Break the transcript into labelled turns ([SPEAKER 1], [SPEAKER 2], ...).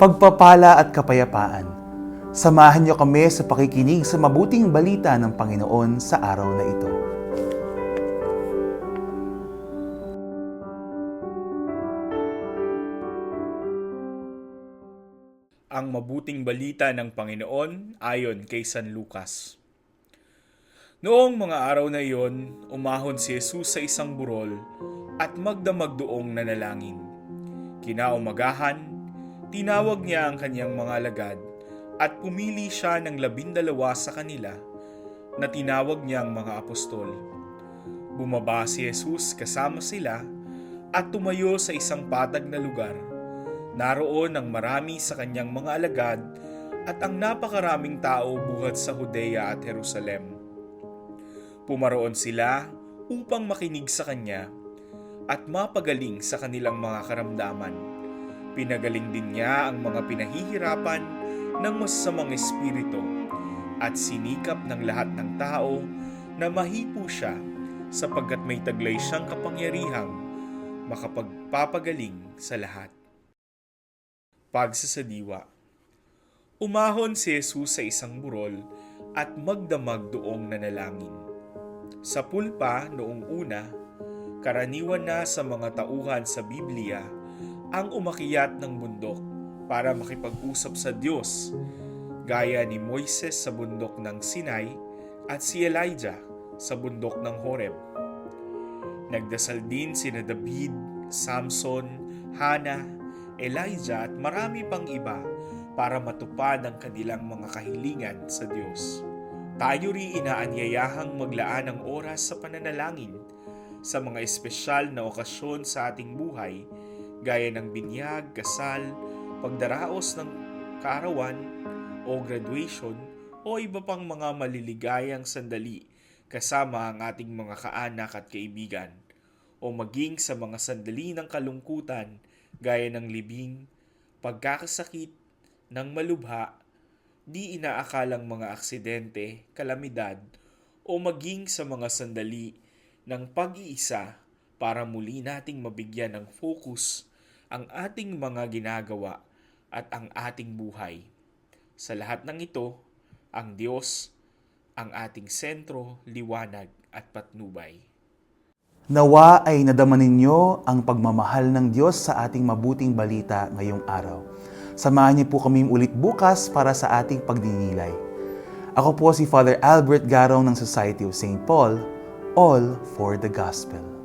[SPEAKER 1] pagpapala at kapayapaan. Samahan niyo kami sa pakikinig sa mabuting balita ng Panginoon sa araw na ito.
[SPEAKER 2] ang mabuting balita ng Panginoon ayon kay San Lucas. Noong mga araw na iyon, umahon si Jesus sa isang burol at magdamag doong nanalangin. Kinaumagahan, tinawag niya ang kanyang mga alagad at pumili siya ng labindalawa sa kanila na tinawag niyang mga apostol. Bumaba si Jesus kasama sila at tumayo sa isang patag na lugar Naroon ang marami sa kanyang mga alagad at ang napakaraming tao buhat sa Judea at Jerusalem. Pumaroon sila upang makinig sa kanya at mapagaling sa kanilang mga karamdaman. Pinagaling din niya ang mga pinahihirapan ng masasamang espiritu at sinikap ng lahat ng tao na mahipo siya sapagkat may taglay siyang kapangyarihang makapagpapagaling sa lahat pagsasadiwa. Umahon si Jesus sa isang burol at magdamag doong nanalangin. Sa pulpa noong una, karaniwan na sa mga tauhan sa Biblia ang umakyat ng bundok para makipag-usap sa Diyos, gaya ni Moises sa bundok ng Sinai at si Elijah sa bundok ng Horeb. Nagdasal din sina David, Samson, Hana, Elijah at marami pang iba para matupad ang kanilang mga kahilingan sa Diyos. Tayo rin inaanyayahang maglaan ng oras sa pananalangin sa mga espesyal na okasyon sa ating buhay gaya ng binyag, kasal, pagdaraos ng kaarawan o graduation o iba pang mga maliligayang sandali kasama ang ating mga kaanak at kaibigan o maging sa mga sandali ng kalungkutan gaya ng libing, pagkakasakit, ng malubha, di inaakalang mga aksidente, kalamidad, o maging sa mga sandali ng pag-iisa para muli nating mabigyan ng focus ang ating mga ginagawa at ang ating buhay. Sa lahat ng ito, ang Diyos, ang ating sentro, liwanag at patnubay.
[SPEAKER 1] Nawa ay nadama ninyo ang pagmamahal ng Diyos sa ating mabuting balita ngayong araw. Samahan niyo po kami ulit bukas para sa ating pagdinilay. Ako po si Father Albert Garong ng Society of St. Paul, all for the Gospel.